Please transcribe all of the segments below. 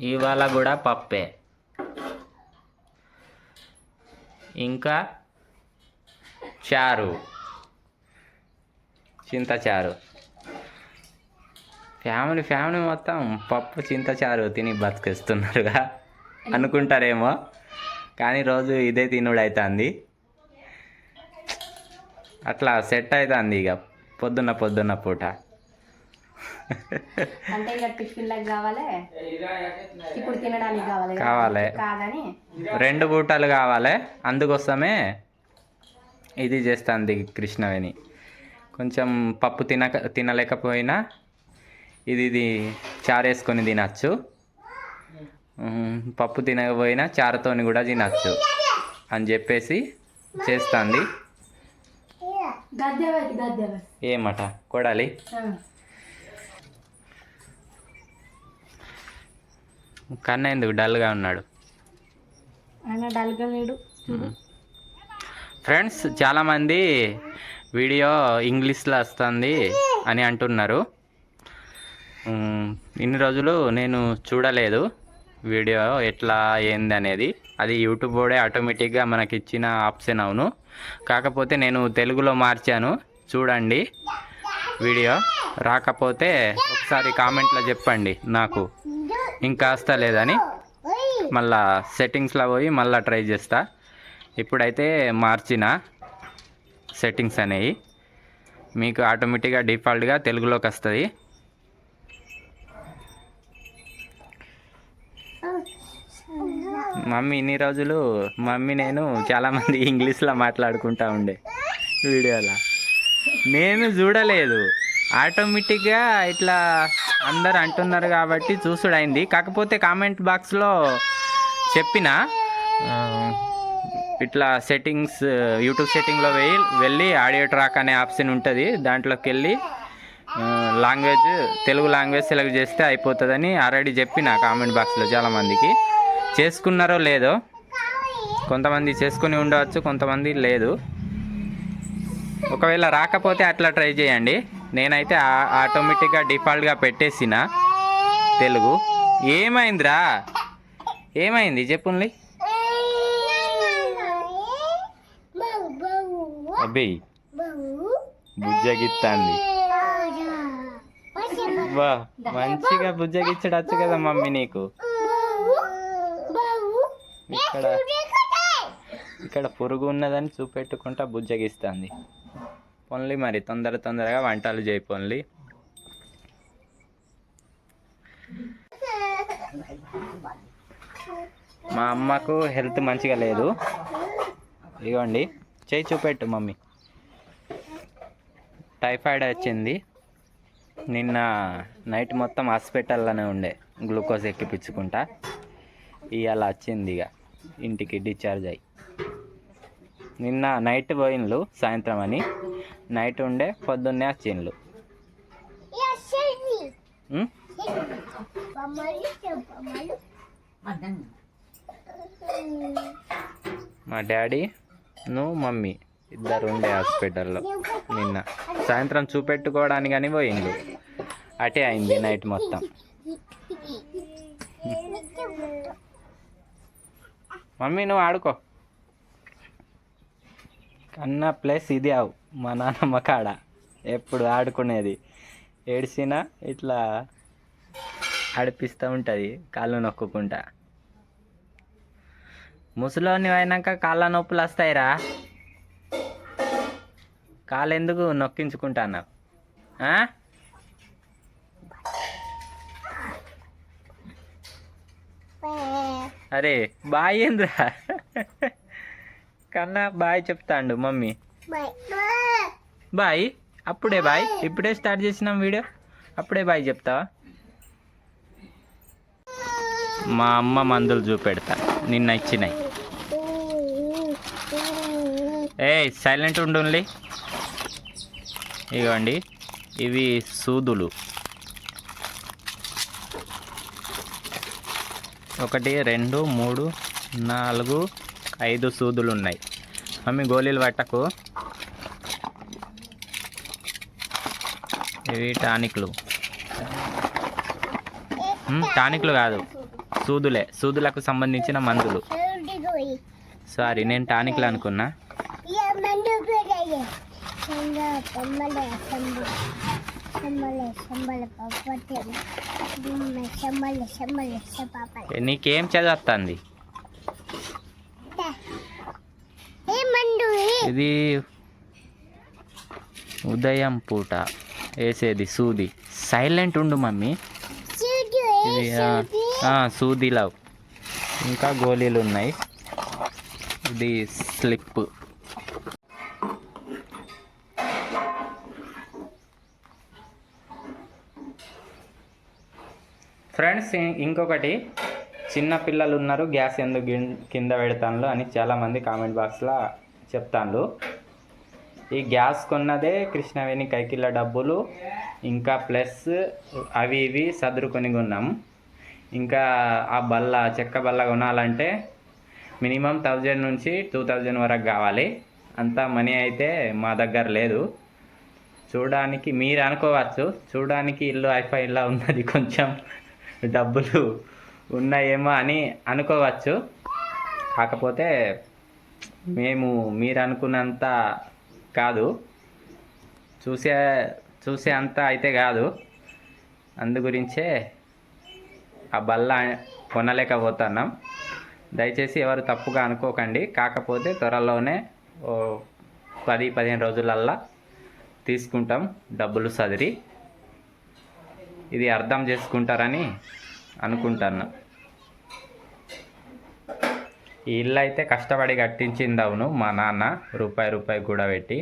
ఇవాళ కూడా పప్పే. ఇంకా చారు. చింత చారు. ఫ్యామిలీ ఫ్యామిలీ మొత్తం పప్పు చింత చారు తిని బతికిస్తున్నారుగా. అనుకుంటారేమో. కానీ రోజు ఇదే తినుడు అవుతుంది అట్లా సెట్ అవుతుంది ఇక. పొద్దున్న పొద్దున్న పూట. అంటే ఇక టిఫిన్లకు కావాలి? ఇప్పుడు తినడానికి కావాలి. కావాలి. కాదని? రెండు పూటలు కావాలి. అందుకోసమే ఇది చేస్తుంది కృష్ణవేణి. కొంచెం పప్పు తినక తినలేకపోయినా ఇది ఇది చారేసుకొని తినచ్చు. పప్పు తినకపోయినా చారుతోని కూడా తినచ్చు అని చెప్పేసి చేస్తుంది. ఏమట? కొడాలి? కన్న ఎందుకు? డల్గా ఉన్నాడు. ఆయన డల్గా లేడు. ఫ్రెండ్స్ చాలామంది వీడియో ఇంగ్లీష్లో వస్తుంది అని అంటున్నారు. ఇన్ని రోజులు నేను చూడలేదు వీడియో ఎట్లా ఏంది అనేది. అది యూట్యూబ్ కూడా ఆటోమేటిక్గా మనకి ఇచ్చిన ఆప్షన్ అవును. కాకపోతే నేను తెలుగులో మార్చాను. చూడండి వీడియో. రాకపోతే ఒకసారి కామెంట్లో చెప్పండి నాకు. ఇంకా వస్తలేదని మళ్ళా సెట్టింగ్స్లో పోయి మళ్ళీ ట్రై చేస్తా. ఇప్పుడైతే మార్చిన సెట్టింగ్స్ అనేవి మీకు ఆటోమేటిక్గా డిఫాల్ట్గా తెలుగులోకి వస్తుంది. మమ్మీ ఇన్ని రోజులు మమ్మీ నేను చాలామంది ఇంగ్లీష్లో మాట్లాడుకుంటా ఉండే వీడియోలో. నేను చూడలేదు. ఆటోమేటిక్గా ఇట్లా అందరు అంటున్నారు కాబట్టి చూసుడైంది. కాకపోతే కామెంట్ బాక్స్లో చెప్పిన ఇట్లా సెట్టింగ్స్ యూట్యూబ్ సెట్టింగ్లో వెళ్ళి వెళ్ళి ఆడియో ట్రాక్ అనే ఆప్షన్ ఉంటుంది. దాంట్లోకి వెళ్ళి లాంగ్వేజ్ తెలుగు లాంగ్వేజ్ సెలెక్ట్ చేస్తే అయిపోతుందని ఆల్రెడీ చెప్పిన కామెంట్ బాక్స్లో చాలామందికి. చేసుకున్నారో లేదో కొంతమంది చేసుకుని ఉండవచ్చు కొంతమంది లేదు. ఒకవేళ రాకపోతే అట్లా ట్రై చేయండి. నేనైతే ఆటోమేటిక్గా డిఫాల్ట్గా పెట్టేసిన. తెలుగు. ఏమైందిరా? ఏమైంది? చెప్పుండి అబ్బి. బుజ్జగిత్తాంది. వా మంచిగా బుజ్జగిచ్చడచ్చు కదా మమ్మీ నీకు. ఇక్కడ ఇక్కడ పురుగు ఉన్నదని చూపెట్టుకుంటా బుజ్జగిస్తుంది. పొన్లి మరి. తొందర తొందరగా వంటలు చేయి పొన్లి మా అమ్మకు హెల్త్ మంచిగా లేదు. ఇదిగోండి చేయి చూపెట్టు మమ్మీ. టైఫాయిడ్ వచ్చింది. నిన్న నైట్ మొత్తం హాస్పిటల్లోనే ఉండే గ్లూకోజ్ ఎక్కిపించుకుంటా. ఇవాళ వచ్చింది ఇక ఇంటికి డిశ్చార్జ్ అయ్యి నిన్న నైట్ పోయిన్లు సాయంత్రం అని. నైట్ ఉండే పొద్దున్నే వచ్చిండ్లు? మా డాడీ నువ్వు మమ్మీ ఇద్దరు ఉండే హాస్పిటల్లో నిన్న. సాయంత్రం చూపెట్టుకోవడానికి అని పోయిండు అటే అయింది నైట్ మొత్తం. మమ్మీ నువ్వు ఆడుకో. అన్న ప్లస్ ఇది అవు మా నాన్నమ్మ కాడ. ఎప్పుడు ఆడుకునేది. ఏడిసినా ఇట్లా ఆడిపిస్తూ ఉంటుంది కాళ్ళు నొక్కుకుంటా. ముసలోని అయినాక కాళ్ళ నొప్పులు వస్తాయిరా. కాళ్ళు ఎందుకు నొక్కించుకుంటాను అరే బాయింద్రా. కన్నా బాయ్ చెప్తాండు మమ్మీ. బాయ్. అప్పుడే బాయ్. ఇప్పుడే స్టార్ట్ చేసినాం వీడియో? అప్పుడే బాయ్ చెప్తావా? మా అమ్మ మందులు చూపెడతా. నిన్న ఇచ్చినాయి. ఏ సైలెంట్ ఉండుండి ఇగోండి. ఇవి సూదులు. ఒకటి రెండు మూడు నాలుగు ఐదు సూదులు ఉన్నాయి మమ్మీ గోళీలు పట్టకు. ఇవి టానిక్లు. టానిక్లు కాదు. సూదులే. సూదులకు సంబంధించిన మందులు. సారీ నేను టానిక్లు అనుకున్నా. నీకేం చదువుతుంది ఇది ఉదయం పూట వేసేది సూది. సైలెంట్ ఉండు మమ్మీ. ఇది ఆ, ఆ, సూదిలో ఇంకా గోళీలు ఉన్నాయి. ఇది స్లిప్. ఫ్రెండ్స్ ఇంకొకటి. చిన్న పిల్లలు ఉన్నారు గ్యాస్ ఎందుకు కింద పెడతాను అని చాలామంది కామెంట్ బాక్స్లో చెప్తాను ఈ గ్యాస్ కొన్నదే కృష్ణవేణి కైకిళ్ళ డబ్బులు ఇంకా ప్లస్ అవి ఇవి సదురుకొని కొన్నాం. ఇంకా ఆ బల్ల చెక్క బల్ల కొనాలంటే మినిమం థౌజండ్ నుంచి టూ థౌజండ్ వరకు కావాలి. అంత మనీ అయితే మా దగ్గర లేదు. చూడడానికి మీరు అనుకోవచ్చు. చూడడానికి ఇల్లు ఐఫై ఇలా ఉన్నది. కొంచెం డబ్బులు ఉన్నాయేమో అని అనుకోవచ్చు. కాకపోతే మేము మీరు అనుకున్నంత కాదు. చూసే చూసే అంత అయితే కాదు. అందుగురించే ఆ బల్ల కొనలేకపోతున్నాం. దయచేసి ఎవరు తప్పుగా అనుకోకండి. కాకపోతే త్వరలోనే ఓ పది పదిహేను రోజులల్లా తీసుకుంటాం డబ్బులు సదిరి. ఇది అర్థం చేసుకుంటారని అనుకుంటున్నాను ఈ ఇల్లు అయితే కష్టపడి కట్టించింది అవును మా నాన్న. రూపాయి రూపాయి కూడా పెట్టి.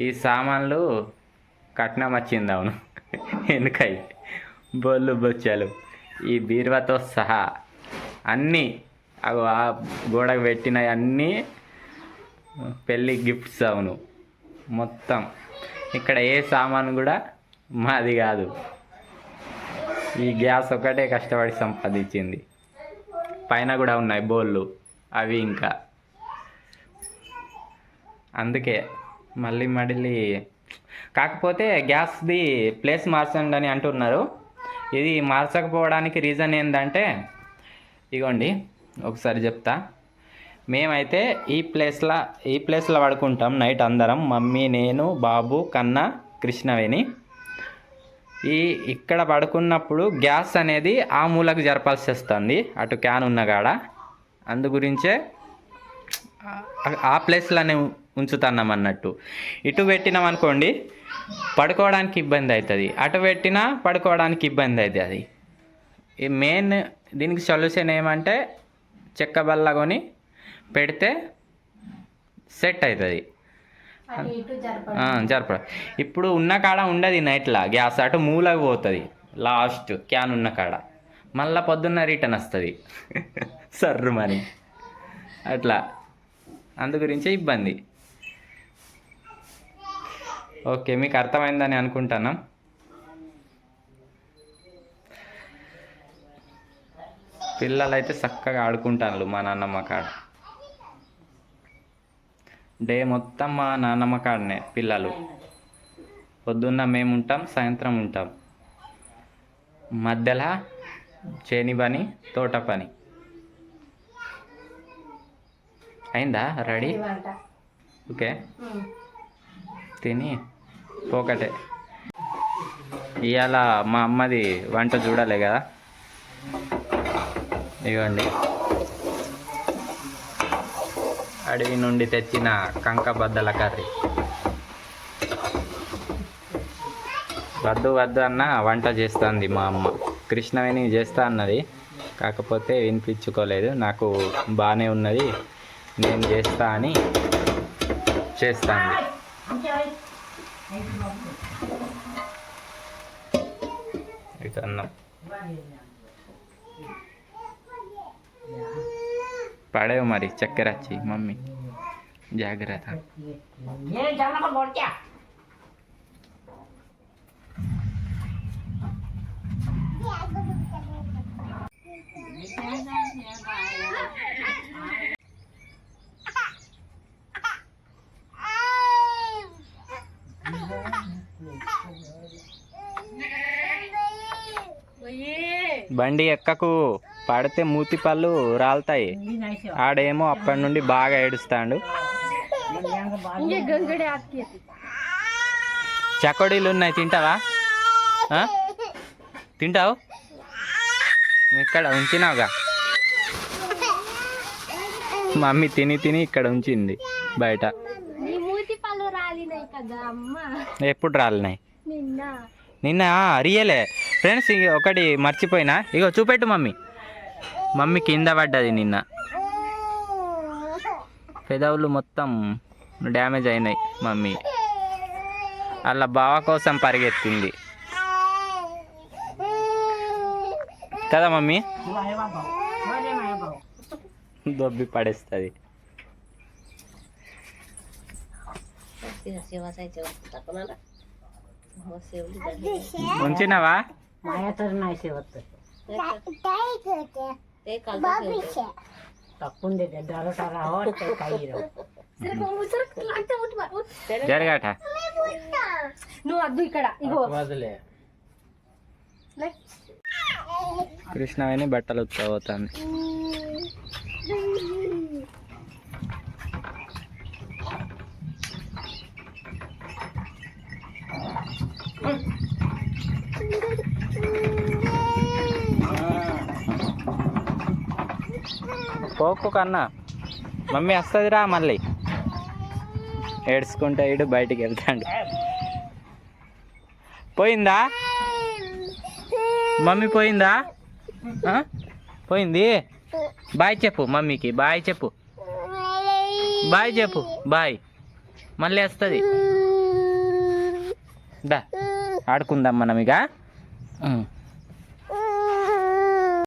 ఈ సామాన్లు కట్నం వచ్చింది అవును ఎందుకై? బొల్లు బొచ్చాలు. ఈ బీరువాతో సహా అన్నీ అగో ఆ గోడకు పెట్టినవి అన్నీ పెళ్ళి గిఫ్ట్స్ అవును. మొత్తం. ఇక్కడ ఏ సామాను కూడా మాది కాదు. ఈ గ్యాస్ ఒకటే కష్టపడి సంపాదించింది. పైన కూడా ఉన్నాయి బోళ్ళు అవి ఇంకా. అందుకే మళ్ళీ మళ్ళీ కాకపోతే గ్యాస్ది ప్లేస్ మార్చండి అని అంటున్నారు. ఇది మార్చకపోవడానికి రీజన్ ఏంటంటే ఇగోండి ఒకసారి చెప్తా. మేమైతే ఈ ప్లేస్లో ఈ ప్లేస్లో పడుకుంటాం నైట్ అందరం. మమ్మీ నేను బాబు కన్న కృష్ణవేణి. ఈ ఇక్కడ పడుకున్నప్పుడు గ్యాస్ అనేది ఆ మూలకు జరపాల్సి వస్తుంది. అటు క్యాన్ ఉన్న కాడ. అందు గురించే ఆ- ప్లేస్లోనే ఉంచుతున్నాం అన్నట్టు. ఇటు పెట్టినాం అనుకోండి పడుకోవడానికి ఇబ్బంది అవుతుంది అటు పెట్టినా పడుకోవడానికి ఇబ్బంది అవుతుంది ఈ మెయిన్ దీనికి సొల్యూషన్ ఏమంటే చెక్క బల్ల కొని పెడితే సెట్ అవుతుంది జరపడం. ఇప్పుడు ఉన్న కాడ ఉండదు నైట్లా. గ్యాస్ అటు మూలకు పోతుంది. లాస్ట్ క్యాన్ ఉన్న కాడ. మళ్ళా పొద్దున్న రిటర్న్ వస్తుంది. సర్రు మరి. అట్లా. అందు గురించే ఇబ్బంది. ఓకే మీకు అర్థమైందని అనుకుంటున్నాం పిల్లలు అయితే చక్కగా ఆడుకుంటారు మా నాన్నమ్మ కాడ. డే మొత్తం మా నాన్నమ్మ కాడనే పిల్లలు. పొద్దున్న మేము ఉంటాం సాయంత్రం ఉంటాం. మధ్యలో చేని పని తోట పని. అయిందా రెడీ? ఓకే. తిని పోకటే. ఇవాళ మా అమ్మది వంట చూడాలి కదా. ఇవ్వండి అడవి నుండి తెచ్చిన కంక బద్దల కర్రీ. వద్దు వద్దు అన్న వంట చేస్తుంది మా అమ్మ. కృష్ణవేణి చేస్తా అన్నది. కాకపోతే వినిపించుకోలేదు. నాకు బాగానే ఉన్నది. నేను చేస్తా అని చేస్తాను ఇక అన్నం પાડ્યો મારી ચક્કરાચી મમ્મી. જાગ્રતા. Yeah, బండి ఎక్కకు పడితే మూతి పళ్ళు రాలుతాయి. ఆడేమో అప్పటి నుండి బాగా ఏడుస్తాడు. చకోడీలు ఉన్నాయి తింటావా? తింటావు? ఇక్కడ ఉంచినావుగా. మమ్మీ తిని తిని ఇక్కడ ఉంచింది బయట. ఎప్పుడు రాలినాయి? నిన్న రియలే. అరియలే ఫ్రెండ్స్ ఇగ ఒకటి మర్చిపోయినా. ఇగో చూపెట్టు మమ్మీ. మమ్మీ కింద పడ్డది నిన్న. పెదవులు మొత్తం డ్యామేజ్ అయినాయి మమ్మీ. అలా బావ కోసం పరిగెత్తింది. కదా మమ్మీ? దొబ్బి పడేస్తుంది. हो, कोणचे म्हणजे नावा माया तर नाही शेवत टाकून देते. दारू टारा हो काही कृष्णाने उत्सव होता. పోకు కన్నా. మమ్మీ వస్తుందిరా మళ్ళీ. ఏడ్చుకుంటే ఇడు బయటికి వెళ్తాడు. పోయిందా? మమ్మీ పోయిందా? పోయింది? బాయ్ చెప్పు మమ్మీకి బాయ్ చెప్పు. బాయ్ చెప్పు బాయ్. మళ్ళీ వస్తుంది. దా ఆడుకుందాం మనం ఇక.